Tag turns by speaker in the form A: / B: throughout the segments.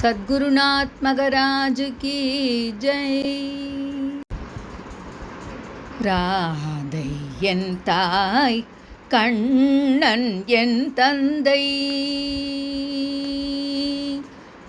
A: சத்குருநாத் மகராஜ் கி ஜெய். ராதை என் தாய் கண்ணன் என் தந்தை.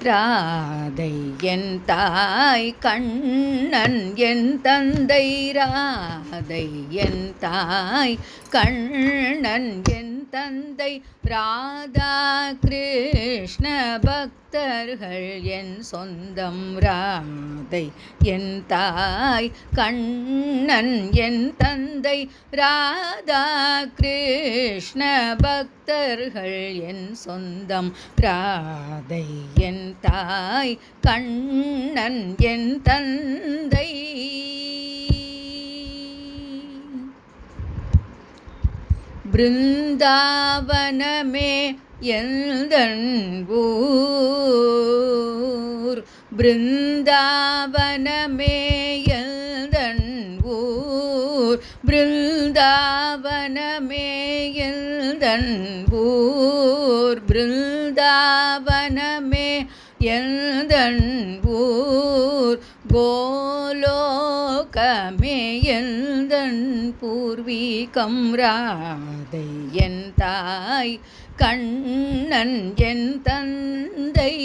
A: ராதை என் தாய் கண்ணன் என் தந்தை. ராதை என் தாய் கண்ணன் என் தந்தை ராதா கிருஷ்ண பக்தர்கள் என் சொந்தம் ராதை என் தாய் கண்ணன் என் தந்தை ராதா கிருஷ்ண பக்தர்கள் என் சொந்தம் ராதை என் தாய் கண்ணன் என் தந்தை. பிருந்தாவனமே எந்தன் பிருந்தாவனமே எந்தன் பிருந்தாவனமே எந்தன் பிருந்தாவனமே எந்தன் கோலோகமே என் பூர்வீகம் ராதை என் தாய் கண்ணன் என் தந்தை.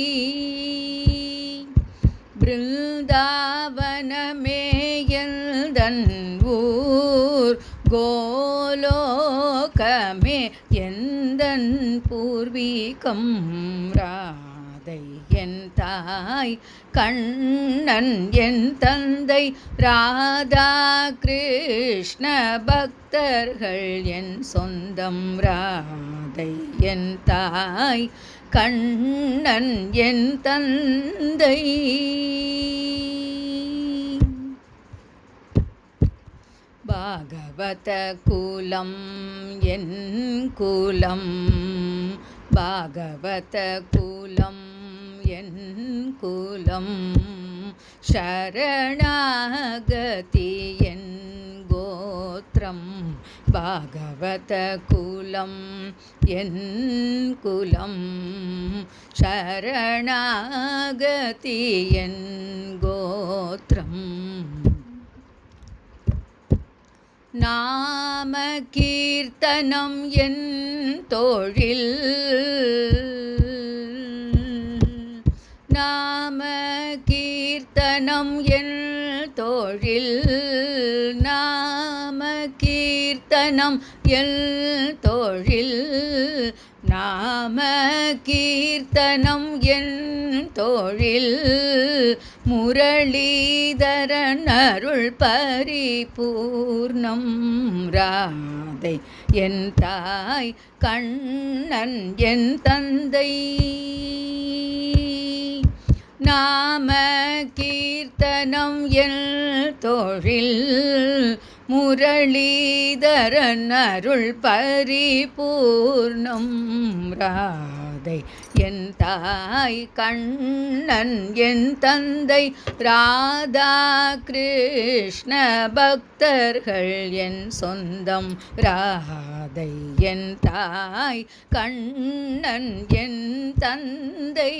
A: பிருந்தாவனமே எந்தன் ஊர் கோலோகமே எந்தன் பூர்வீகம் ரா தந்தை என் தாய் கண்ணன் என் தந்தை ராதா கிருஷ்ண பக்தர்கள் என் சொந்தம். ராதை என் தாய் கண்ணன் என் தந்தை. பாகவத குலம் என் குலம் பாகவத குலம் குலம் சரணாகதி என் கோத்திரம். பாகவத குலம் என் குலம் சரணாகதி என் கோத்திரம். நாம கீர்த்தனம் என் தொழில் நாம கீர்த்தனம் என் தொழில். நாம கீர்த்தனம் எல் தொழில். நாம கீர்த்தனம் என் தொழில். முரளீதரன் அருள் பரிபூர்ணம். ராதை என் தாய் கண்ணன் என் தந்தை. நாம கீர்த்தனம் எல் தொழில் முரளீதரன் அருள் பரிபூர்ணம் ராதை என் தாய் கண்ணன் என் தந்தை ராதா கிருஷ்ண பக்தர்கள் என் சொந்தம் ராதை என் தாய் கண்ணன் என் தந்தை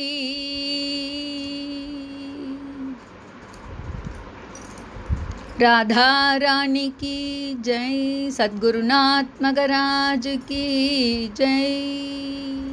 A: राधा रानी की जय सद्गुरुनाथ मगराज की जय।